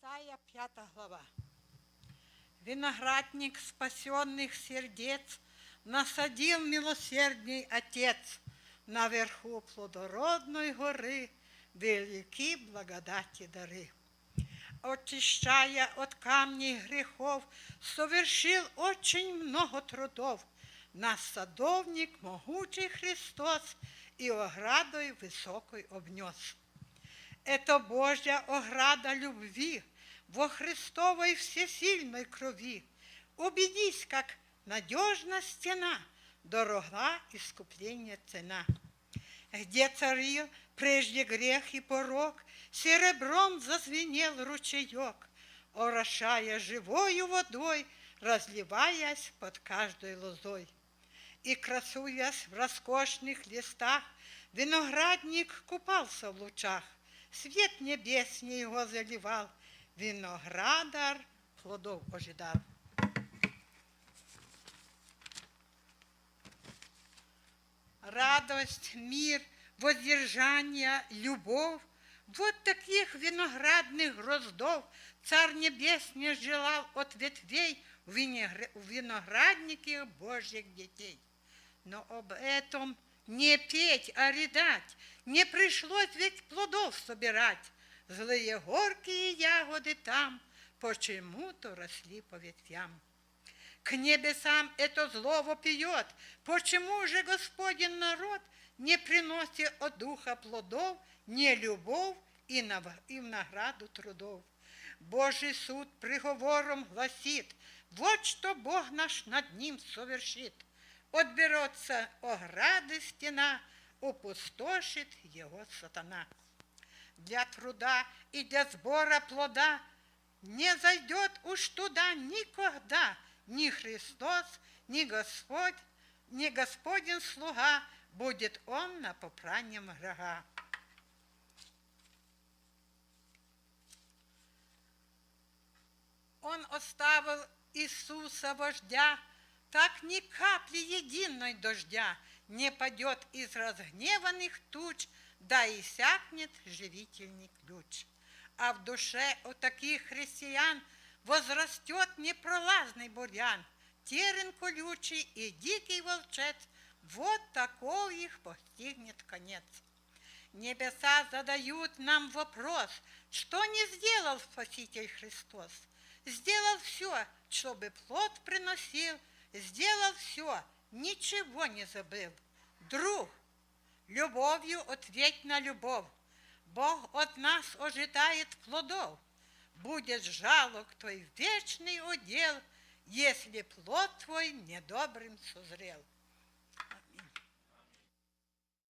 Исайя 5 глава. Виноградник спасенных сердец Насадил милосердний Отец Наверху плодородной горы Велики благодати дары. Очищая от камней грехов, Совершил очень много трудов. Нас садовник могучий Христос И оградой высокой обнес. Это Божья ограда любви во Христовой всесильной крови. Убедись, как надежна стена, дорога искупления цена. Где царил прежде грех и порог, серебром зазвенел ручеек, орошая живою водой, разливаясь под каждой лозой. И, красуясь в роскошных листах, виноградник купался в лучах, свет небесний его заливал, виноградар плодов ожидал. Радость, мир, воздержание, любовь вот таких виноградных гроздов Царь Небесный желал от ветвей в винограднике Божьих детей. Но об этом не петь, а рыдать. Не пришлось ведь плодов собирать. Злые горькие ягоды там почему-то росли по ветвям. К небесам это зло вопиет. Почему же Господин народ не приносит от духа плодов, не любовь и, и в награду трудов? Божий суд приговором гласит, вот что Бог наш над ним совершит. Отберется ограды стена, опустошит его сатана. Для труда и для сбора плода не зайдет уж туда никогда ни Христос, ни Господь, ни Господень слуга, будет он на попраннем врага. Он оставил Иисуса вождя, так ни капли единой дождя не падет из разгневанных туч, да иссякнет живительный ключ. А в душе у таких христиан возрастет непролазный бурьян, терен колючий и дикий волчец, вот такой их постигнет конец. Небеса задают нам вопрос, что не сделал Спаситель Христос? Сделал все, чтобы плод приносил, сделал все, ничего не забыл. Друг, любовью ответь на любовь. Бог от нас ожидает плодов. Будет жалок твой вечный удел, если плод твой недобрым созрел.